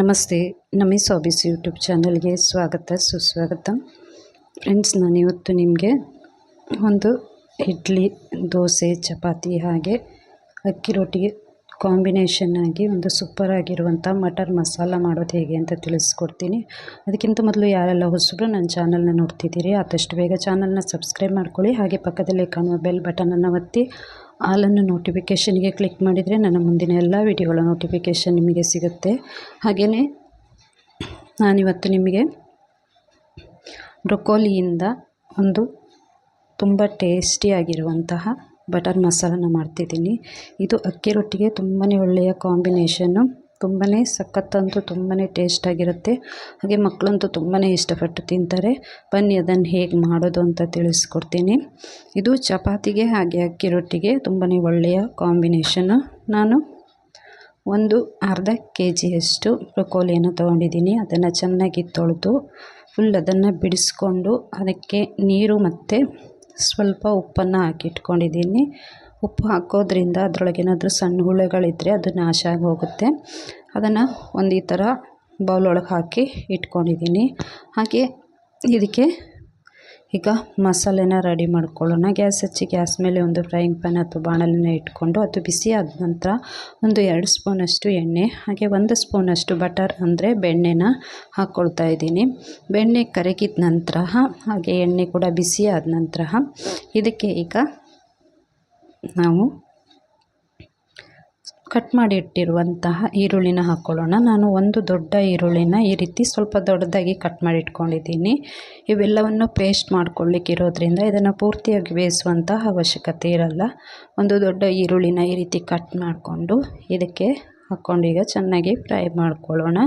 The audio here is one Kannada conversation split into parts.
ನಮಸ್ತೆ, ನಮಿ ಸಾಬೀಸ್ ಯೂಟ್ಯೂಬ್ ಚಾನಲ್ಗೆ ಸ್ವಾಗತ, ಸುಸ್ವಾಗತ. ಫ್ರೆಂಡ್ಸ್, ನಾನು ಇವತ್ತು ನಿಮಗೆ ಒಂದು ಇಡ್ಲಿ, ದೋಸೆ, ಚಪಾತಿ ಹಾಗೆ ಅಕ್ಕಿ ರೊಟ್ಟಿಗೆ ಕಾಂಬಿನೇಷನ್ ಆಗಿ ಒಂದು ಸೂಪರ್ ಆಗಿರುವಂಥ ಮಟರ್ ಮಸಾಲ ಮಾಡೋದು ಹೇಗೆ ಅಂತ ತಿಳಿಸ್ಕೊಡ್ತೀನಿ. ಅದಕ್ಕಿಂತ ಮೊದಲು ಯಾರೆಲ್ಲ ಹೊಸಬ್ರು ನನ್ನ ಚಾನಲ್ನ ನೋಡ್ತಿದ್ದೀರಿ, ಆದಷ್ಟು ಬೇಗ ಚಾನಲ್ನ ಸಬ್ಸ್ಕ್ರೈಬ್ ಮಾಡ್ಕೊಳ್ಳಿ. ಹಾಗೆ ಪಕ್ಕದಲ್ಲಿ ಕಾಣುವ ಬೆಲ್ ಬಟನನ್ನು ಒತ್ತಿ. ಆಲನ್ನು ನೋಟಿಫಿಕೇಷನ್ಗೆ ಕ್ಲಿಕ್ ಮಾಡಿದರೆ ನನ್ನ ಮುಂದಿನ ಎಲ್ಲ ವಿಡಿಯೋಗಳ ನೋಟಿಫಿಕೇಷನ್ ನಿಮಗೆ ಸಿಗುತ್ತೆ. ಹಾಗೆಯೇ ನಾನಿವತ್ತು ನಿಮಗೆ ಬ್ರೊಕೋಲಿಯಿಂದ ಒಂದು ತುಂಬ ಟೇಸ್ಟಿಯಾಗಿರುವಂತಹ ಬಟರ್ ಮಸಾಲನ ಮಾಡ್ತಿದ್ದೀನಿ. ಇದು ಅಕ್ಕಿ ರೊಟ್ಟಿಗೆ ತುಂಬಾ ಒಳ್ಳೆಯ ಕಾಂಬಿನೇಷನ್ನು ತುಂಬಾ ಸಖತ್ತಂತೂ ತುಂಬಾ ಟೇಸ್ಟಾಗಿರುತ್ತೆ ಹಾಗೆ ಮಕ್ಕಳಂತೂ ತುಂಬನೇ ಇಷ್ಟಪಟ್ಟು ತಿಂತಾರೆ. ಬನ್ನಿ ಅದನ್ನು ಹೇಗೆ ಮಾಡೋದು ಅಂತ ತಿಳಿಸ್ಕೊಡ್ತೀನಿ. ಇದು ಚಪಾತಿಗೆ ಹಾಗೆ ಅಕ್ಕಿ ರೊಟ್ಟಿಗೆ ತುಂಬಾ ಒಳ್ಳೆಯ ಕಾಂಬಿನೇಷನ್ನು ನಾನು ಒಂದು ಅರ್ಧ ಕೆ ಜಿಯಷ್ಟು ಬ್ರೊಕೋಲಿಯನ್ನು ತೊಗೊಂಡಿದ್ದೀನಿ. ಅದನ್ನು ಚೆನ್ನಾಗಿ ತೊಳೆದು ಫುಲ್ ಅದನ್ನು ಬಿಡಿಸ್ಕೊಂಡು ಅದಕ್ಕೆ ನೀರು ಮತ್ತು ಸ್ವಲ್ಪ ಉಪ್ಪನ್ನು ಹಾಕಿಟ್ಕೊಂಡಿದ್ದೀನಿ. ಉಪ್ಪು ಹಾಕೋದ್ರಿಂದ ಅದರೊಳಗೇನಾದರೂ ಸಣ್ಣ ಹುಳುಗಳಿದ್ದರೆ ಅದು ನಾಶ ಆಗಿ ಹೋಗುತ್ತೆ ಅದನ್ನು ಒಂದು ಈ ಥರ ಬೌಲ್ ಒಳಗೆ ಹಾಕಿ ಇಟ್ಕೊಂಡಿದ್ದೀನಿ ಹಾಗೆ ಇದಕ್ಕೆ ಈಗ ಮಸಾಲೆನ ರೆಡಿ ಮಾಡ್ಕೊಳ್ಳೋಣ. ಗ್ಯಾಸ್ ಹಚ್ಚಿ ಗ್ಯಾಸ್ ಮೇಲೆ ಒಂದು ಫ್ರೈಯಿಂಗ್ ಪ್ಯಾನ್ ಅಥವಾ ಬಾಣಲೆನ ಇಟ್ಕೊಂಡು ಅದು ಬಿಸಿ ಆದ ನಂತರ ಒಂದು ಎರಡು ಸ್ಪೂನಷ್ಟು ಎಣ್ಣೆ, ಹಾಗೆ ಒಂದು ಸ್ಪೂನಷ್ಟು ಬಟರ್ ಅಂದರೆ ಬೆಣ್ಣೆನ ಹಾಕ್ಕೊಳ್ತಾ ಇದ್ದೀನಿ. ಬೆಣ್ಣೆ ಕರಗಿದ ನಂತರ, ಹಾಗೆ ಎಣ್ಣೆ ಕೂಡ ಬಿಸಿ ಆದ ನಂತರ ಇದಕ್ಕೆ ಈಗ ನಾವು ಕಟ್ ಮಾಡಿ ಇಟ್ಟಿರುವಂತಹ ಈರುಳ್ಳಿನ ಹಾಕ್ಕೊಳ್ಳೋಣ ನಾನು ಒಂದು ದೊಡ್ಡ ಈರುಳ್ಳಿನ ಈ ರೀತಿ ಸ್ವಲ್ಪ ದೊಡ್ಡದಾಗಿ ಕಟ್ ಮಾಡಿ ಇಟ್ಕೊಂಡಿದ್ದೀನಿ. ಇವೆಲ್ಲವನ್ನು ಪೇಸ್ಟ್ ಮಾಡ್ಕೊಳ್ಳಿಕ್ಕಿರೋದ್ರಿಂದ ಇದನ್ನು ಪೂರ್ತಿಯಾಗಿ ಬೇಯಿಸುವಂತಹ ಅವಶ್ಯಕತೆ ಇರಲ್ಲ. ಒಂದು ದೊಡ್ಡ ಈರುಳ್ಳಿನ ಈ ರೀತಿ ಕಟ್ ಮಾಡಿಕೊಂಡು ಇದಕ್ಕೆ ಹಾಕ್ಕೊಂಡು ಈಗ ಚೆನ್ನಾಗಿ ಫ್ರೈ ಮಾಡ್ಕೊಳ್ಳೋಣ.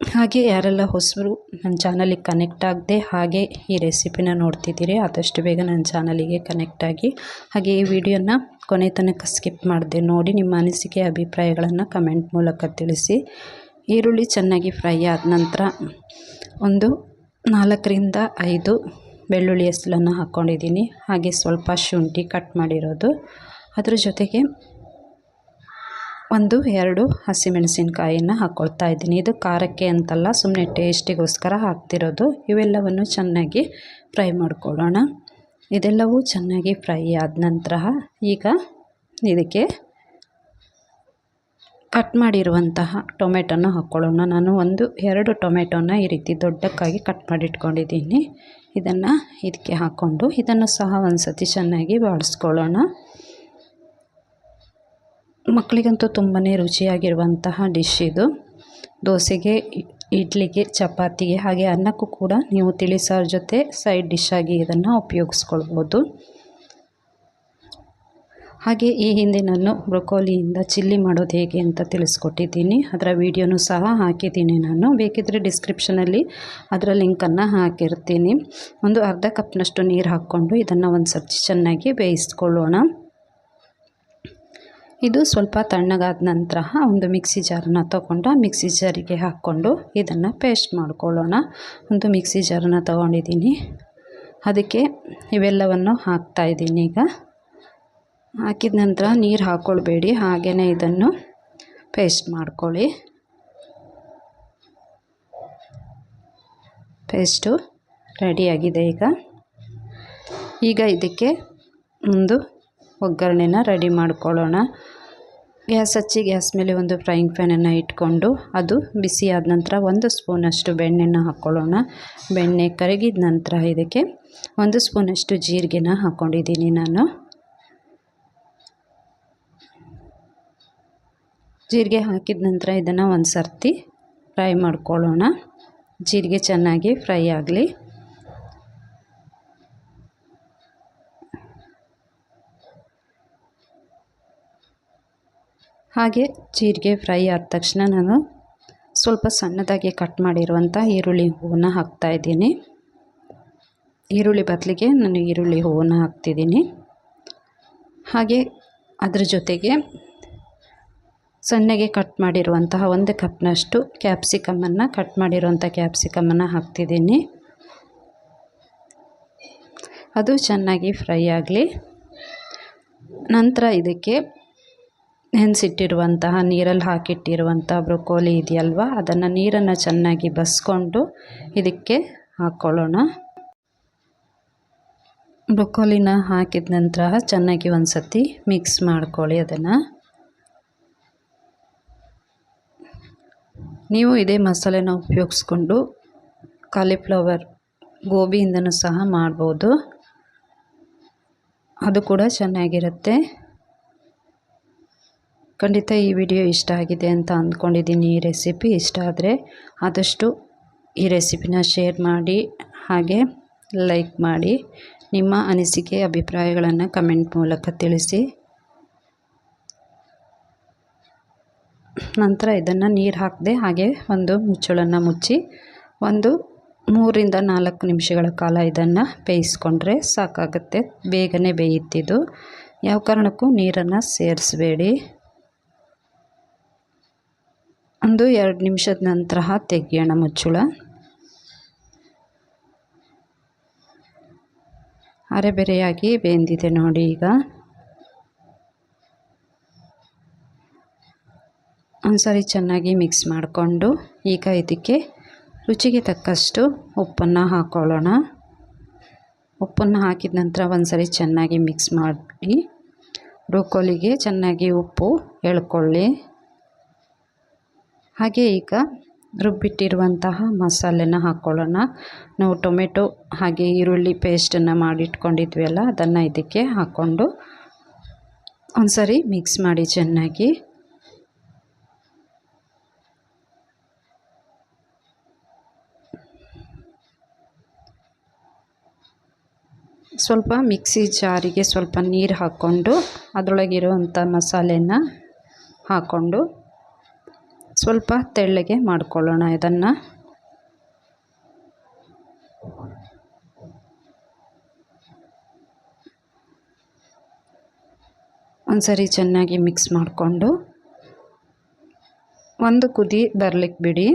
ಹಾಗೆ ಯಾರೆಲ್ಲ ಹೊಸರು ನನ್ನ ಚಾನಲಿಗೆ ಕನೆಕ್ಟ್ ಆಗದೆ ಹಾಗೆ ಈ ರೆಸಿಪಿನ ನೋಡ್ತಿದ್ದೀರಿ, ಆದಷ್ಟು ಬೇಗ ನನ್ನ ಚಾನಲಿಗೆ ಕನೆಕ್ಟ್ ಆಗಿ. ಹಾಗೆ ಈ ವಿಡಿಯೋನ ಕೊನೆ ತನಕ ಸ್ಕಿಪ್ ಮಾಡಿದೆ ನೋಡಿ, ನಿಮ್ಮ ಅನಿಸಿಕೆ, ಅಭಿಪ್ರಾಯಗಳನ್ನು ಕಮೆಂಟ್ ಮೂಲಕ ತಿಳಿಸಿ. ಈರುಳ್ಳಿ ಚೆನ್ನಾಗಿ ಫ್ರೈ ಆದ ನಂತರ ಒಂದು ನಾಲ್ಕರಿಂದ ಐದು ಬೆಳ್ಳುಳ್ಳಿ ಹೆಸಲನ್ನು ಹಾಕ್ಕೊಂಡಿದ್ದೀನಿ ಹಾಗೆ ಸ್ವಲ್ಪ ಶುಂಠಿ ಕಟ್ ಮಾಡಿರೋದು. ಅದರ ಜೊತೆಗೆ ಒಂದು, ಎರಡು ಹಸಿಮೆಣಸಿನ್ಕಾಯಿನ ಹಾಕ್ಕೊಳ್ತಾ ಇದ್ದೀನಿ. ಇದು ಖಾರಕ್ಕೆ ಅಂತಲ್ಲ ಸುಮ್ಮನೆ ಟೇಸ್ಟಿಗೋಸ್ಕರ ಹಾಕ್ತಿರೋದು. ಇವೆಲ್ಲವನ್ನು ಚೆನ್ನಾಗಿ ಫ್ರೈ ಮಾಡ್ಕೊಳ್ಳೋಣ. ಇದೆಲ್ಲವೂ ಚೆನ್ನಾಗಿ ಫ್ರೈ ಆದ ನಂತರ ಈಗ ಇದಕ್ಕೆ ಕಟ್ ಮಾಡಿರುವಂತಹ ಟೊಮೆಟೊನ ಹಾಕ್ಕೊಳ್ಳೋಣ. ನಾನು ಒಂದು, ಎರಡು ಟೊಮೆಟೊನ ಈ ರೀತಿ ದೊಡ್ಡಕ್ಕಾಗಿ ಕಟ್ ಮಾಡಿಟ್ಕೊಂಡಿದ್ದೀನಿ. ಇದನ್ನು ಇದಕ್ಕೆ ಹಾಕ್ಕೊಂಡು ಇದನ್ನು ಸಹ ಒಂದು ಸತಿ ಚೆನ್ನಾಗಿ ಬಾಡಿಸ್ಕೊಳ್ಳೋಣ ಮಕ್ಕಳಿಗಂತೂ ತುಂಬಾ ರುಚಿಯಾಗಿರುವಂತಹ ಡಿಶ್ ಇದು. ದೋಸೆಗೆ ಇಡ್ಲಿಗೆ, ಚಪಾತಿಗೆ ಹಾಗೆ ಅನ್ನಕ್ಕೂ ಕೂಡ ನೀವು ತಿಳಿಸಾರು ಜೊತೆ ಸೈಡ್ ಡಿಶ್ ಆಗಿ ಇದನ್ನು ಉಪಯೋಗಿಸ್ಕೊಳ್ಬೋದು. ಹಾಗೆ ಈ ಹಿಂದೆ ನಾನು ಬ್ರೊಕೋಲಿಯಿಂದ ಚಿಲ್ಲಿ ಮಾಡೋದು ಹೇಗೆ ಅಂತ ತಿಳಿಸ್ಕೊಟ್ಟಿದ್ದೀನಿ. ಅದರ ವಿಡಿಯೋನೂ ಸಹ ಹಾಕಿದ್ದೀನಿ ನಾನು. ಬೇಕಿದ್ದರೆ ಡಿಸ್ಕ್ರಿಪ್ಷನಲ್ಲಿ ಅದರ ಲಿಂಕನ್ನು ಹಾಕಿರ್ತೀನಿ. ಒಂದು ಅರ್ಧ ಕಪ್ನಷ್ಟು ನೀರು ಹಾಕ್ಕೊಂಡು ಇದನ್ನು ಒಂದು ಸರ್ತಿ ಚೆನ್ನಾಗಿ ಬೇಯಿಸ್ಕೊಳ್ಳೋಣ. ಇದು ಸ್ವಲ್ಪ ತಣ್ಣಗಾದ ನಂತರ ಒಂದು ಮಿಕ್ಸಿ ಜಾರನ್ನ ತೊಗೊಂಡು ಮಿಕ್ಸಿ ಜಾರಿಗೆ ಹಾಕ್ಕೊಂಡು ಇದನ್ನು ಪೇಸ್ಟ್ ಮಾಡ್ಕೊಳ್ಳೋಣ. ಒಂದು ಮಿಕ್ಸಿ ಜಾರನ್ನ ತೊಗೊಂಡಿದ್ದೀನಿ. ಅದಕ್ಕೆ ಇವೆಲ್ಲವನ್ನು ಹಾಕ್ತಾಯಿದ್ದೀನಿ ಈಗ. ಹಾಕಿದ ನಂತರ ನೀರು ಹಾಕ್ಕೊಳ್ಬೇಡಿ ಹಾಗೆಯೇ ಇದನ್ನು ಪೇಸ್ಟ್ ಮಾಡ್ಕೊಳ್ಳಿ. ಪೇಸ್ಟು ರೆಡಿಯಾಗಿದೆ ಈಗ. ಈಗ ಇದಕ್ಕೆ ಒಂದು ಒಗ್ಗರಣೆನ ರೆಡಿ ಮಾಡ್ಕೊಳ್ಳೋಣ. ಗ್ಯಾಸ್ ಹಚ್ಚಿ ಗ್ಯಾಸ್ ಮೇಲೆ ಒಂದು ಫ್ರೈಯಿಂಗ್ ಪ್ಯಾನನ್ನು ಇಟ್ಕೊಂಡು ಅದು ಬಿಸಿ ಆದ ನಂತರ ಒಂದು ಸ್ಪೂನಷ್ಟು ಬೆಣ್ಣೆನ ಹಾಕ್ಕೊಳ್ಳೋಣ. ಬೆಣ್ಣೆ ಕರಗಿದ ನಂತರ ಇದಕ್ಕೆ ಒಂದು ಸ್ಪೂನಷ್ಟು ಜೀರಿಗೆನ ಹಾಕ್ಕೊಂಡಿದ್ದೀನಿ ನಾನು. ಜೀರಿಗೆ ಹಾಕಿದ ನಂತರ ಇದನ್ನು ಒಂದು ಸರ್ತಿ ಫ್ರೈ ಮಾಡ್ಕೊಳ್ಳೋಣ. ಜೀರಿಗೆ ಚೆನ್ನಾಗಿ ಫ್ರೈ ಆಗಲಿ. ಹಾಗೆ ಜೀರಿಗೆ ಫ್ರೈ ಆದ ತಕ್ಷಣ ನಾನು ಸ್ವಲ್ಪ ಸಣ್ಣದಾಗಿ ಕಟ್ ಮಾಡಿರುವಂಥ ಈರುಳ್ಳಿ ಹೂವನ್ನು ಹಾಕ್ತಾಯಿದ್ದೀನಿ ಈರುಳ್ಳಿ ಬದಲಿಗೆ ನಾನು ಈರುಳ್ಳಿ ಹೂವನ್ನು ಹಾಕ್ತಿದ್ದೀನಿ. ಹಾಗೆ ಅದರ ಜೊತೆಗೆ ಸಣ್ಣಗೆ ಕಟ್ ಮಾಡಿರುವಂತಹ ಒಂದು ಕಪ್ನಷ್ಟು ಕ್ಯಾಪ್ಸಿಕಮನ್ನು ಕಟ್ ಮಾಡಿರುವಂಥ ಕ್ಯಾಪ್ಸಿಕಮನ್ನು ಹಾಕ್ತಿದ್ದೀನಿ. ಅದು ಚೆನ್ನಾಗಿ ಫ್ರೈ ಆಗಲಿ. ನಂತರ ಇದಕ್ಕೆ ನೆನೆಸಿಟ್ಟಿರುವಂತಹ, ನೀರಲ್ಲಿ ಹಾಕಿಟ್ಟಿರುವಂಥ ಬ್ರೊಕೋಲಿ ಇದೆಯಲ್ವ? ಅದನ್ನು ನೀರನ್ನು ಚೆನ್ನಾಗಿ ಬಸ್ಕೊಂಡು ಇದಕ್ಕೆ ಹಾಕ್ಕೊಳ್ಳೋಣ ಬ್ರೊಕೋಲಿನ ಹಾಕಿದ ನಂತರ ಚೆನ್ನಾಗಿ ಒಂದು ಸತಿ ಮಿಕ್ಸ್ ಮಾಡ್ಕೊಳ್ಳಿ ಅದನ್ನು. ನೀವು ಇದೇ ಮಸಾಲೆನ ಉಪಯೋಗಿಸ್ಕೊಂಡು ಕಾಲಿಫ್ಲವರ್ ಗೋಬಿಯಿಂದನೂ ಸಹ ಮಾಡ್ಬೋದು. ಅದು ಕೂಡ ಚೆನ್ನಾಗಿರುತ್ತೆ. ಖಂಡಿತ ಈ ವಿಡಿಯೋ ಇಷ್ಟ ಆಗಿದೆ ಅಂತ ಅಂದ್ಕೊಂಡಿದ್ದೀನಿ. ಈ ರೆಸಿಪಿ ಇಷ್ಟ ಆದರೆ ಆದಷ್ಟು ಈ ರೆಸಿಪಿನ ಶೇರ್ ಮಾಡಿ, ಹಾಗೆ ಲೈಕ್ ಮಾಡಿ, ನಿಮ್ಮ ಅನಿಸಿಕೆ, ಅಭಿಪ್ರಾಯಗಳನ್ನು ಕಮೆಂಟ್ ಮೂಲಕ ತಿಳಿಸಿ. ನಂತರ ಇದನ್ನು ನೀರು ಹಾಕದೆ ಹಾಗೆ ಒಂದು ಮುಚ್ಚಳನ್ನು ಮುಚ್ಚಿ, ಒಂದು ಮೂರಿಂದ ನಾಲ್ಕು ನಿಮಿಷಗಳ ಕಾಲ ಇದನ್ನು ಬೇಯಿಸ್ಕೊಂಡ್ರೆ ಸಾಕಾಗುತ್ತೆ. ಬೇಗನೆ ಬೇಯುತ್ತಿದ್ದು ಯಾವ ಕಾರಣಕ್ಕೂ ನೀರನ್ನು ಸೇರಿಸಬೇಡಿ. ಒಂದು ಎರಡು ನಿಮಿಷದ ನಂತರ ತೆಗಿಯೋಣ ಮುಚ್ಚಳ. ಅರೆಬೆರೆಯಾಗಿ ಬೆಂದಿದೆ ನೋಡಿ ಈಗ. ಒಂದ್ಸರಿ ಚೆನ್ನಾಗಿ ಮಿಕ್ಸ್ ಮಾಡಿಕೊಂಡು ಈಗ ಇದಕ್ಕೆ ರುಚಿಗೆ ತಕ್ಕಷ್ಟು ಉಪ್ಪನ್ನು ಹಾಕ್ಕೊಳ್ಳೋಣ ಉಪ್ಪನ್ನು ಹಾಕಿದ ನಂತರ ಒಂದ್ಸರಿ ಚೆನ್ನಾಗಿ ಮಿಕ್ಸ್ ಮಾಡಿ, ಬ್ರೋಕೋಲಿಗೆ ಚೆನ್ನಾಗಿ ಉಪ್ಪು ಎಳ್ಕೊಳ್ಳಿ. ಹಾಗೆ ಈಗ ರುಬ್ಬಿಟ್ಟಿರುವಂತಹ ಮಸಾಲೆನ ಹಾಕ್ಕೊಳ್ಳೋಣ ನಾವು ಟೊಮೆಟೊ ಹಾಗೆ ಈರುಳ್ಳಿ ಪೇಸ್ಟನ್ನು ಮಾಡಿಟ್ಕೊಂಡಿದ್ವಿ ಅದನ್ನು ಇದಕ್ಕೆ ಹಾಕ್ಕೊಂಡು ಒಂದ್ಸರಿ ಮಿಕ್ಸ್ ಮಾಡಿ ಚೆನ್ನಾಗಿ ಸ್ವಲ್ಪ ಮಿಕ್ಸಿ ಜಾರಿಗೆ ಸ್ವಲ್ಪ ನೀರು ಹಾಕ್ಕೊಂಡು ಅದರೊಳಗಿರುವಂಥ ಮಸಾಲೆನ ಹಾಕ್ಕೊಂಡು ಸ್ವಲ್ಪ ತೆಳ್ಳಗೆ ಮಾಡ್ಕೊಳ್ಳೋಣ ಇದನ್ನು. ಒಂದ್ಸರಿ ಚೆನ್ನಾಗಿ ಮಿಕ್ಸ್ ಮಾಡಿಕೊಂಡು ಒಂದು ಕುದಿ ಬರ್ಲಿಕ್ಕೆ ಬಿಡಿ.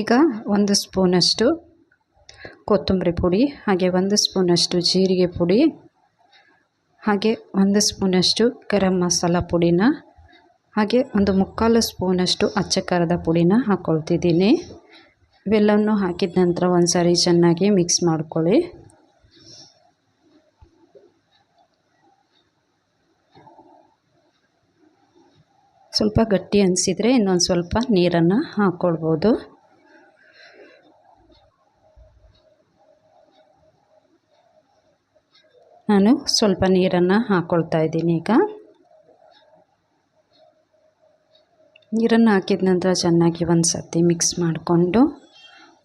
ಈಗ ಒಂದು ಸ್ಪೂನಷ್ಟು ಕೊತ್ತಂಬರಿ ಪುಡಿ, ಹಾಗೆ ಒಂದು ಸ್ಪೂನಷ್ಟು ಜೀರಿಗೆ ಪುಡಿ, ಹಾಗೆ ಒಂದು ಸ್ಪೂನಷ್ಟು ಗರಂ ಮಸಾಲ ಪುಡಿನ ಹಾಗೆ ಒಂದು ಮುಕ್ಕಾಲು ಸ್ಪೂನಷ್ಟು ಅಚ್ಚ ಖಾರದ ಪುಡಿನ ಹಾಕ್ಕೊಳ್ತಿದ್ದೀನಿ ಇವೆಲ್ಲವನ್ನು ಹಾಕಿದ ನಂತರ ಒಂದು ಸಾರಿ ಚೆನ್ನಾಗಿ ಮಿಕ್ಸ್ ಮಾಡ್ಕೊಳ್ಳಿ. ಸ್ವಲ್ಪ ಗಟ್ಟಿ ಅನಿಸಿದರೆ ಇನ್ನೊಂದು ಸ್ವಲ್ಪ ನೀರನ್ನು ಹಾಕ್ಕೊಳ್ಬೋದು ನಾನು ಸ್ವಲ್ಪ ನೀರನ್ನು ಹಾಕ್ಕೊಳ್ತಾ ಇದ್ದೀನಿ ಈಗ. ನೀರನ್ನು ಹಾಕಿದ ನಂತರ ಚೆನ್ನಾಗಿ ಒಂದು ಸರ್ತಿ ಮಿಕ್ಸ್ ಮಾಡಿಕೊಂಡು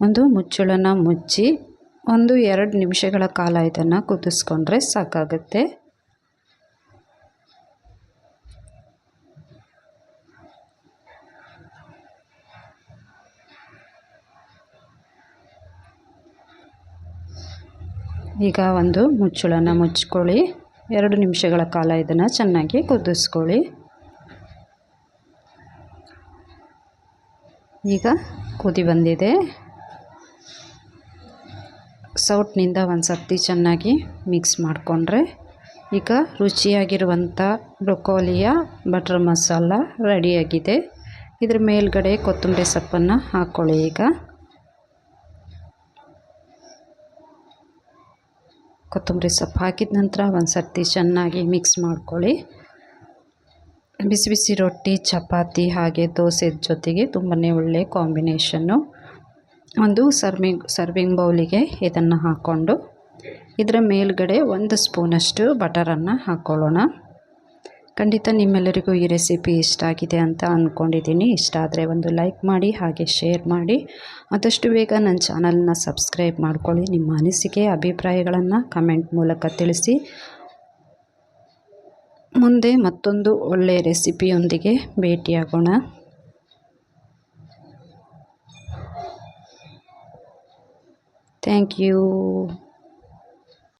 ಒಂದು ಮುಚ್ಚಳನ ಮುಚ್ಚಿ ಒಂದು ಎರಡು ನಿಮಿಷಗಳ ಕಾಲ ಇದನ್ನು ಕುದಿಸ್ಕೊಂಡ್ರೆ ಸಾಕಾಗುತ್ತೆ. ಈಗ ಒಂದು ಮುಚ್ಚಳನ ಮುಚ್ಕೊಳ್ಳಿ. ಎರಡು ನಿಮಿಷಗಳ ಕಾಲ ಇದನ್ನು ಚೆನ್ನಾಗಿ ಕುದಿಸ್ಕೊಳ್ಳಿ. ಈಗ ಕುದಿ ಬಂದಿದೆ. ಸೌಟ್ನಿಂದ ಒಂದು ಸರ್ತಿ ಚೆನ್ನಾಗಿ ಮಿಕ್ಸ್ ಮಾಡಿಕೊಂಡ್ರೆ ಈಗ ರುಚಿಯಾಗಿರುವಂಥ ಬ್ರೊಕೋಲಿಯ ಬಟರ್ ಮಸಾಲ ರೆಡಿಯಾಗಿದೆ ಇದ್ರ ಮೇಲ್ಗಡೆ ಕೊತ್ತಂಬರಿ ಸೊಪ್ಪನ್ನು ಹಾಕ್ಕೊಳ್ಳಿ ಈಗ. ಕೊತ್ತಂಬರಿ ಸೊಪ್ಪು ಹಾಕಿದ ನಂತರ ಒಂದು ಸರ್ತಿ ಚೆನ್ನಾಗಿ ಮಿಕ್ಸ್ ಮಾಡ್ಕೊಳ್ಳಿ. ಬಿಸಿ ಬಿಸಿ ರೊಟ್ಟಿ, ಚಪಾತಿ ಹಾಗೆ ದೋಸೆ ಜೊತೆಗೆ ತುಂಬಾ ಒಳ್ಳೆಯ ಕಾಂಬಿನೇಷನ್ನು ಒಂದು ಸರ್ವಿಂಗ್ ಸರ್ವಿಂಗ್ ಬೌಲಿಗೆ ಇದನ್ನು ಹಾಕ್ಕೊಂಡು ಇದರ ಮೇಲ್ಗಡೆ ಒಂದು ಸ್ಪೂನಷ್ಟು ಬಟರನ್ನು ಹಾಕ್ಕೊಳ್ಳೋಣ. ಖಂಡಿತ ನಿಮ್ಮೆಲ್ಲರಿಗೂ ಈ ರೆಸಿಪಿ ಇಷ್ಟ ಆಗಿದೆ ಅಂತ ಅಂದ್ಕೊಂಡಿದ್ದೀನಿ. ಇಷ್ಟ ಆದರೆ ಒಂದು ಲೈಕ್ ಮಾಡಿ, ಹಾಗೆ ಶೇರ್ ಮಾಡಿ. ಆದಷ್ಟು ಬೇಗ ನನ್ನ ಚಾನಲ್ನ ಸಬ್ಸ್ಕ್ರೈಬ್ ಮಾಡ್ಕೊಳ್ಳಿ. ನಿಮ್ಮ ಅನಿಸಿಕೆ, ಅಭಿಪ್ರಾಯಗಳನ್ನು ಕಮೆಂಟ್ ಮೂಲಕ ತಿಳಿಸಿ. ಮುಂದೆ ಮತ್ತೊಂದು ಒಳ್ಳೆಯ ರೆಸಿಪಿಯೊಂದಿಗೆ ಭೇಟಿಯಾಗೋಣ. Thank you.